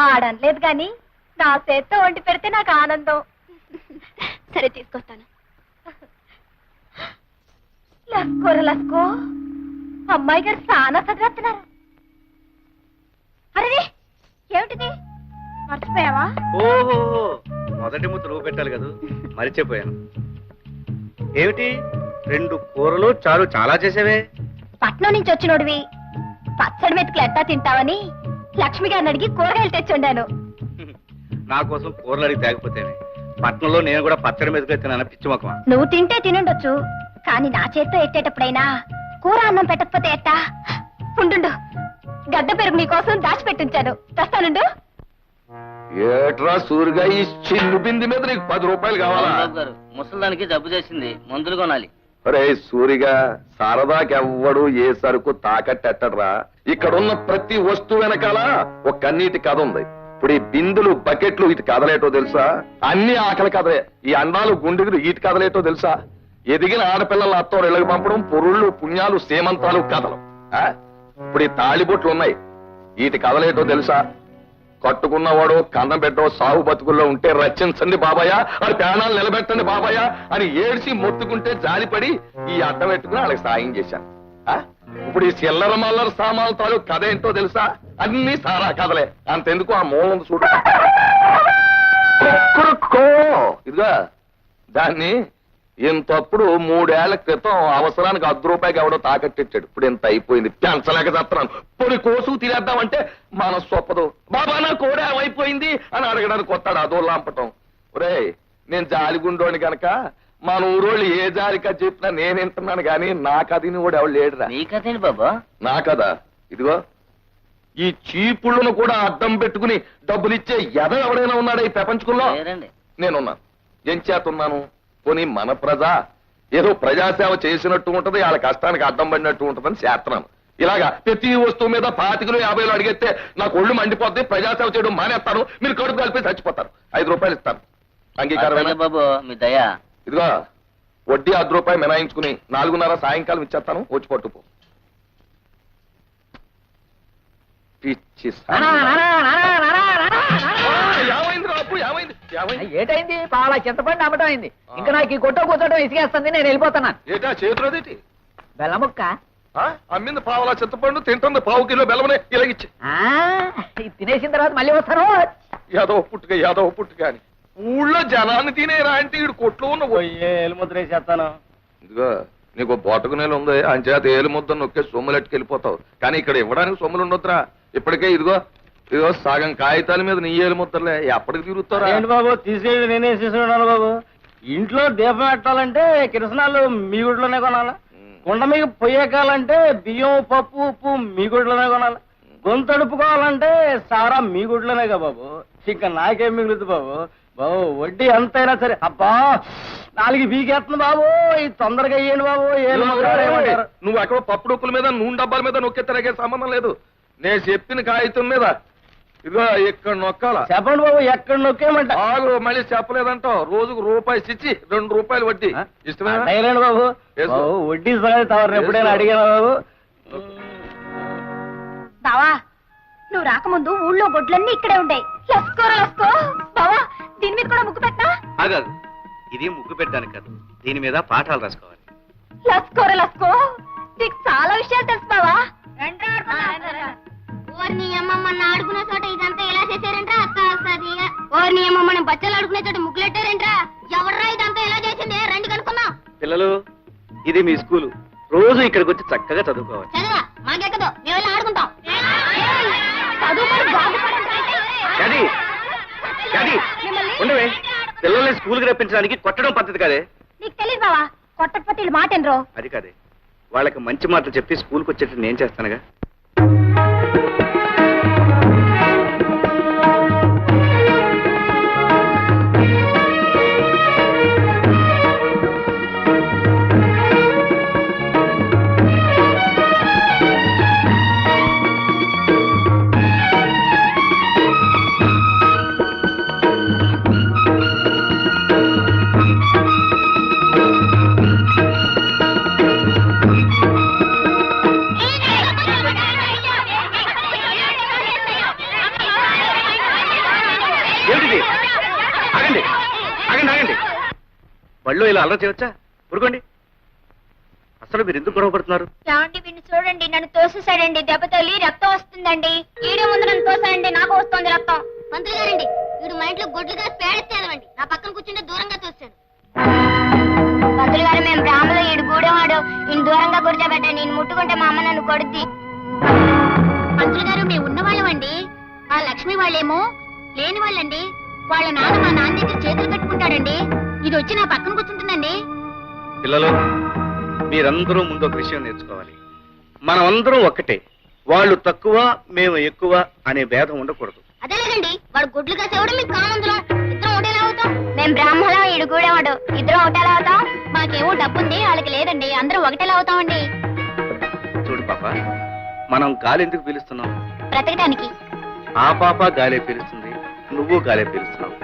ఆడనలేదు గాని నా చేత్తో వండి పెడితే నాకు ఆనందం. సరే తీసుకొస్తాను. లస్కోర లస్కో. అమ్మాయి గారు చాలా చదివేస్తున్నారు. అరే ఏమిటిది? మర్చిపోయావా? ఓహో మొదటి ముద్ద నువ్వు పెట్టాలి కదా. మరిచిపోయాను. ఏమిటి? రెండు కూరలు చారు చాలా చేసేవే? పట్నం నుంచి వచ్చినోడివి. పచ్చడి మెతుకులు ఎట్టా తింటావని లక్ష్మి గారిని అడిగి కూరగాయలు తెచ్చి వండాను నా కోసం కూరలు అడిగి తేకపోతేనే పట్నంలో నేను కూడా పచ్చడి మీద తిన్నాను పిచ్చి మొక్కమా నువ్వు తింటే తినుండొచ్చు కానీ నా చేత్తో ఎట్టేటప్పుడైనా కూర అన్నం పెట్టకపోతే ఎట్టా? ఉండు గడ్డ పెరుగు నీకోసం దాచిపెట్టించాను. తెస్తానుండు ఏట్రా సూరిగా ఈ చిన్ను బింది మీద నీకు పది రూపాయలు కావాలా? గారు ముసలానికి జబ్బు చేసింది మందులు కొనాలి. అరే సూరిగా సరదాకెవ్వడు ఏ సరుకు తాకట్టెట్టడ్రా? ఇక్కడున్న ప్రతి వస్తువు వెనకాల ఒక కన్నీటి కథ ఉంది. ఇప్పుడు ఈ బిందులు బకెట్లు ఇటు కదలేటో తెలుసా? అన్ని ఆకలి కథలే. ఈ అందాలు గుండెలు ఇటు కదలేటో తెలుసా? ఎదిగిన ఆడపిల్లల అత్తో ఇళ్ళకి పంపడం పొరుళ్ళు పుణ్యాలు సేమంతాలు కథలు. ఆ? ఇప్పుడు ఈ తాళిబొట్లు ఉన్నాయి. ఇటు కదలేటో తెలుసా? కట్టుకున్నవాడు కన్నం పెట్టో సాగు బతుకుల్లో ఉంటే రచించండి బాబాయ్ అది ప్రాణాలు నిలబెట్టండి బాబాయ్ అని ఏడ్చి మొత్తుకుంటే జాలిపడి ఈ అడ్డం పెట్టుకుని వాళ్ళకి సాయం చేశాను. ఆ? ఇప్పుడు ఈ చిల్లర మల్లర సామాన్ తాలూకు కథ ఏంటో తెలుసా? అన్ని సారా కథలే. అంతెందుకు ఆ మూలం చూడు. ఇదిగా దాన్ని ఇంతప్పుడు మూడేళ్ళ క్రితం అవసరానికి అర్ధ రూపాయికి ఎవడో తాకట్టిచ్చాడు ఇప్పుడు ఇంత అయిపోయింది. పెంచలేక చేస్తున్నాను. పొడి కోసుకు తినేద్దామంటే మనస్సు సొప్పదు బాబా నా కోడే అయిపోయింది అని అడగడానికి వస్తాడు అదో లాంపటం. ఒరేయ్ నేను జాలిగుండోని గనక మన ఊరోళ్ళు ఏ జాలికా చెప్పినా నేను వింటున్నాను కానీ నా కథని కూడా ఎవడు లేడురా. నీ కథేంటి బాబా? నా కదా ఇదిగో. ఈ చీపుళ్ళను కూడా అడ్డం పెట్టుకుని డబ్బులిచ్చే ఎద ఎవడైనా ఉన్నాడా ఈ ప్రపంచంలో? లేరండి నేనున్నాను ఏం చేతున్నాను పోనీ మన ప్రజ ఏదో ప్రజాసేవ చేసినట్టు ఉంటది వాళ్ళ కష్టానికి అడ్డం పడినట్టు ఉంటదని చేస్తున్నాను. ఇలాగా ప్రతి వస్తువు మీద పాతికలు యాభైలు అడిగితే నాకు ఒళ్ళు మండిపోద్ది ప్రజాసేవ చేయడం మానేస్తాను మీరు కడుపు కలిపి చచ్చిపోతారు. ఐదు రూపాయలు ఇస్తాను. అట్లాగే బాబు మీ దయ. ఇదిగో వడ్డీ అర్ధ రూపాయి మినాయించుకుని నాలుగున్నర సాయంకాలం ఇచ్చేస్తాను. వచ్చి పిచ్చి ఏమైంది ఏటైంది? పాల చింతపండు అమ్మటం అయింది ఇంకా నాకు ఈ కొట్ట కూర్చోటం ఇసుకేస్తుంది నేను వెళ్ళిపోతున్నాను ఏటా చేతులదేటి? బెల్లముక్క? అమ్మింది పావులా చింతపండు తింటుంది పావు కిలో బెల్లమనే ఇలాగిచ్చి. తినేసిన తర్వాత మళ్ళీ వస్తాను. యాదవ పుట్టుక యాదవ పుట్టుక అని. ఊళ్ళో జనాన్ని తినేరా అంటే ఈడు కొట్లో ఉన్న వేసేస్తాను? ఇదిగో నీకు బొటకు నేలు ఉంది అంచేత ఏలు ముద్ద నొక్కే సొమ్ములెట్టుకు వెళ్ళిపోతావు కానీ ఇక్కడ ఇవ్వడానికి సొమ్ములు ఉండొద్దురా. ఇప్పటికే ఇదిగో ఇదిగో సగం కాగితాల మీద నీ ఏలు ముద్దలే ఎప్పటికి తిరుగుతారా ఏంటి బాబు? తీసేది నేనే తీసుకున్నాను బాబు. ఇంట్లో దీపం పెట్టాలంటే కిరసనాలు మీ గుడిలోనే కొనాలి? కుండ మీకు పొయ్యకాలంటే బియ్యం పప్పు ఉప్పు మీ గుడిలోనే కొనాలి? గొంతు అడుపుకోవాలంటే సారా మీ గుడిలోనే కదా బాబు. ఇంకా నాకేం మిగులుతుంది బాబు? బాబు వడ్డీ ఎంతైనా సరే. అబ్బా నాలుగు బీకేస్తుంది బాబు. ఇది తొందరగా అయ్యండి బాబు. ఏమంటారు? నువ్వు అక్కడ పప్పు డొక్కుల మీద నూనె డబ్బాల మీద నొక్కెత్తనకే సంబంధం లేదు. నేను చెప్పిన కాగితం మీద. ఇదిగో ఇక్కడ నొక్కాల. చెప్పండి బాబు ఎక్కడ నొక్కేయమంట? ఆగు మళ్ళీ చెప్పలేదంటావు. రోజుకు రూపాయి ఇచ్చి రెండు రూపాయలు వడ్డీ. ఇష్టమేనా? బాబు. వేసుకో. బాబు వడ్డీ సంగతి తవరిని ఎప్పుడైనా వేసుకో. అడిగాను బాబు? బావా నువ్వు రాకముందు ఊళ్ళో గొడ్లన్నీ ఇక్కడే ఉండేవి లస్కోర లస్కో. ఆగాదు ఇది ముగ్గు పెట్టడానికి కాదు దీని మీద పాఠాలు రాసుకోవాలి లస్కోర లస్కో నీకు చాలా విషయాలు తెలుసు బావా ఓర్ని అమ్మమ్మ ఆడుకునే చోట ఇదంతా ఎలా చేశారంట్రా అక్క వస్తుంది ఓర్ని అమ్మమ్మ బచ్చలు ఆడుకునే చోట ముగ్గులెట్టారంట్రా ఎవర్రా ఇదంతా ఎలా చేసింది రండి కనుక్కుందాం పిల్లలు ఇది మీ స్కూలు రోజు ఇక్కడికి వచ్చి చక్కగా చదువుకోవాలి చదవా మాకెక్కదు మేము వెళ్ళి ఆడుకుంటాం చదువుకొని బాగుపడండి. పిల్లల్ని స్కూల్కి రప్పించడానికి కొట్టడం పద్ధతి కాదే? నీకు తెలియదు బావా కొట్టకపోతే వీళ్ళు మాట ఎనరు అది కాదే. వాళ్ళకి మంచి మాటలు చెప్పి స్కూల్కి వచ్చేట్టు నేను చేస్తానుగా. బళ్ళు ఇలా అల్లరి చేయవచ్చా ఊరుకోండి. అసలు మీరు ఎందుకు గొడవ పడుతున్నారు? ఏమండి వీడిని చూడండి. నన్ను తోసేసాడండి దెబ్బ తల్లి రక్తం వస్తుందండి. ఈడే ముందు నన్ను తోసాడండి నాకు వస్తుంది రక్తం. మంత్రి గారండి వీడు మా ఇంట్లో గొడ్లు కాసి పేడెత్తేదవండి నా పక్కన కూర్చుంటే దూరంగా తోస్తాడు పంతులు గారు మేము బ్రాహ్మలో ఈడు గూడెవాడు. ఈయన దూరంగా కూర్చోబెట్టండి నేను ముట్టుకుంటే మా అమ్మ నన్ను కొడుద్ది. మంత్రులు గారు మేము ఉన్నవాళ్ళమండి. ఆ లక్ష్మి వాళ్ళేమో లేని వాళ్ళండి. వాళ్ళ నాన్న మా నాన్న దగ్గర చేతులు కట్టుకుంటాడండి. ఇది వచ్చి నా పక్కన కూర్చుంటుందండి. పిల్లలు మీరందరూ ముందు ఒక విషయం నేర్చుకోవాలి. మనమందరం ఒక్కటే. వాళ్ళు తక్కువ మేము ఎక్కువ అనే భేదం ఉండకూడదు. అదేలేదండి వాడు గుడ్లు కాసేవాడు మీకు కామందులం ఇద్దరం ఒకటేలా అవుతాం? మేము బ్రాహ్మలో ఈడు గూడెవాడు. ఇద్దరం ఒకటేలా అవుతాం? మాకేమో డబ్బుంది వాళ్ళకి లేదండి అందరూ ఒకటేలా అవుతామండి? చూడు పాప మనం గాలి ఎందుకు పీలుస్తున్నాం? బ్రతకడానికి ఆ పాప గాలే పీలుస్తుంది నువ్వు గాలే పీలుస్తున్నావు.